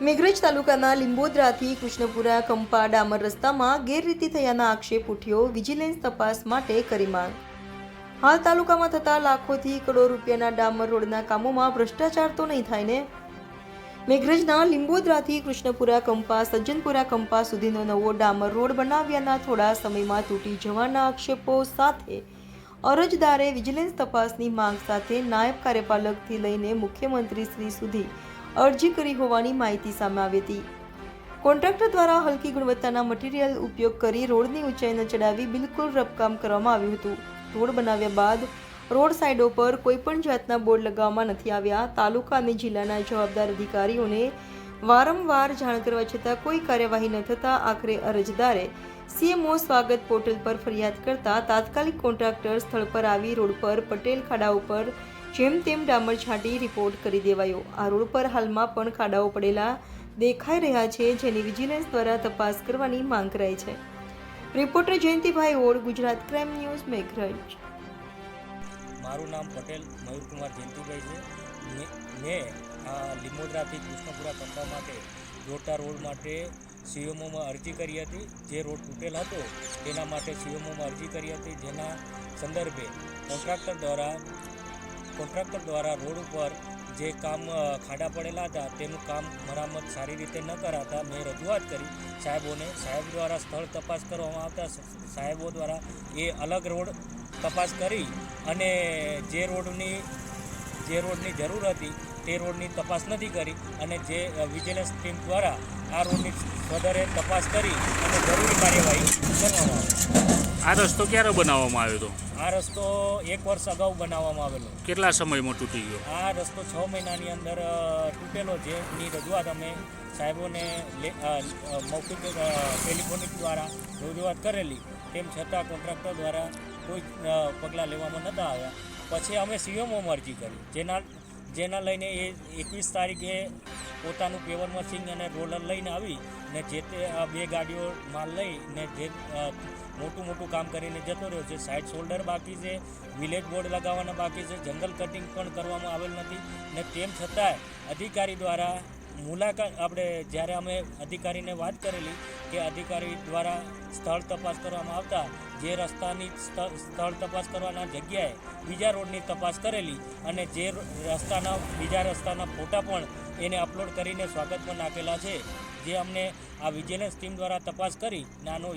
મેઘરજ તાલુકાના લીંબોદરાથી કૃષ્ણપુરા કંપા ડામર રસ્તામાં ગેરરીતિ થયાના આક્ષેપ ઉઠ્યો. વિજિલન્સ તપાસ માટે કરી માંગ. હાલ તાલુકામાં થતા લાખોથી કરોડ રૂપિયાના ડામર રોડના કામોમાં ભ્રષ્ટાચાર તો નહીં થાય ને? મેઘરજના લીંબોદરાથી કૃષ્ણપુરા કંપા સજ્જનપુરા કંપા સુધીનો નવો ડામર રોડ બનાવ્યાના થોડા સમયમાં તૂટી જવાના આક્ષેપો સાથે અરજદારે વિજિલન્સ તપાસની માંગ સાથે નાયબ કાર્યપાલકથી લઈને મુખ્યમંત્રી શ્રી સુધી અરજી કરી હોવાની માહિતી સામે આવી હતી. કોન્ટ્રાક્ટર દ્વારા હલકી ગુણવત્તાના મટીરીયલ ઉપયોગ કરી રોડની ઊંચાઈ ન ચડાવી બિલકુલ રફકામ કરવામાં આવ્યું હતું. રોડ બનાવ્યા બાદ રોડ સાઇડો પર કોઈપણ જાતના બોર્ડ લગાવવામાં નથી આવ્યા. તાલુકા અને જિલ્લાના જવાબદાર અધિકારીઓને વારંવાર જાણ કરવા છતાં કોઈ કાર્યવાહી ન થતાં આખરે અરજદારે સીએમઓ સ્વાગત પોર્ટલ પર ફરિયાદ કરતા તાત્કાલિક કોન્ટ્રાક્ટર સ્થળ પર આવી રોડ પર પટેલ ખાડા ઉપર જેમ તેમ ડામર છાંટી રિપોર્ટ કરી દેવાયો. આ રોડ પર હાલમાં પણ ખાડાઓ પડેલા દેખાઈ રહ્યા છે, જેની વિજિલન્સ દ્વારા તપાસ કરવાની માંગ કરાઈ છે. Reporter Jayantibhai Od Gujarat crime news Meghraj. મારું નામ પટેલ મયુરકુમાર જયંતિભાઈ છે. મેં આ લીમોદરાથી કૃષ્ણપુરા કંપા માટે જોડતા રોડ માટે સીએમઓમાં અરજી કરી હતી. જે રોડ તૂટેલ હતો, તેના માટે સીએમઓમાં અરજી કરી હતી. જેના સંદર્ભે કોન્ટ્રાક્ટર દ્વારા કોન્ટ્રાક્ટર દ્વારા રોડ ઉપર જે કામ ખાડા પડેલા હતા, તેનું કામ મરામત સારી રીતે ન કરાતા મેં રજૂઆત કરી. સાહેબોને, સાહેબ દ્વારા સ્થળ તપાસ કરવામાં આવતા સાહેબો દ્વારા એ અલગ રોડ તપાસ કરી અને જે રોડની જે રોડની જરૂર હતી તે રોડની તપાસ નથી કરી અને જે વિજિલન્સ ટીમ દ્વારા આ રોડની વધારે તપાસ કરી અને જરૂરી કાર્યવાહી કરવામાં આવી. આ રસ્તો ક્યારે બનાવવામાં આવ્યો હતો આ રસ્તો એક વર્ષ અગાઉ બનાવવામાં આવેલો. કેટલા સમયમાં તૂટી ગયો? આ રસ્તો છ મહિનાની અંદર તૂટેલો છે. એની રજૂઆત અમે સાહેબોને મૌખિક ટેલિફોનિક દ્વારા રજૂઆત કરેલી. તેમ છતાં કોન્ટ્રાક્ટર દ્વારા કોઈ પગલાં લેવામાં નહોતા આવ્યા. પછી અમે સીએમઓમાં અરજી કરી. જેના જેના લઈને એ એકવીસ તારીખે પોતાનું પેવર મશીન અને રોલર લઈને આવી ને જે તે બે ગાડીઓ માલ લઈ ને જે મોટું મોટું કામ કરીને જતો રહ્યો છે. સાઇડ શોલ્ડર બાકી છે, વિલેજ બોર્ડ લગાવવાના બાકી છે, જંગલ કટિંગ પણ કરવામાં આવેલ નથી ને તેમ છતાંય અધિકારી દ્વારા મુલાકાત, આપણે જ્યારે અમે અધિકારીને વાત કરેલી કે અધિકારી દ્વારા સ્થળ તપાસ કરવામાં આવતા જે રસ્તાની સ્થ- સ્થળ તપાસ કરવાના જગ્યાએ બીજા રોડની તપાસ કરેલી અને જે રસ્તાના, બીજા રસ્તાના ફોટા પણ એને અપલોડ કરીને સ્વાગત પણ નાખેલા છે. જે અમને આ વિજિલન્સ ટીમ દ્વારા તપાસ કરી નાનો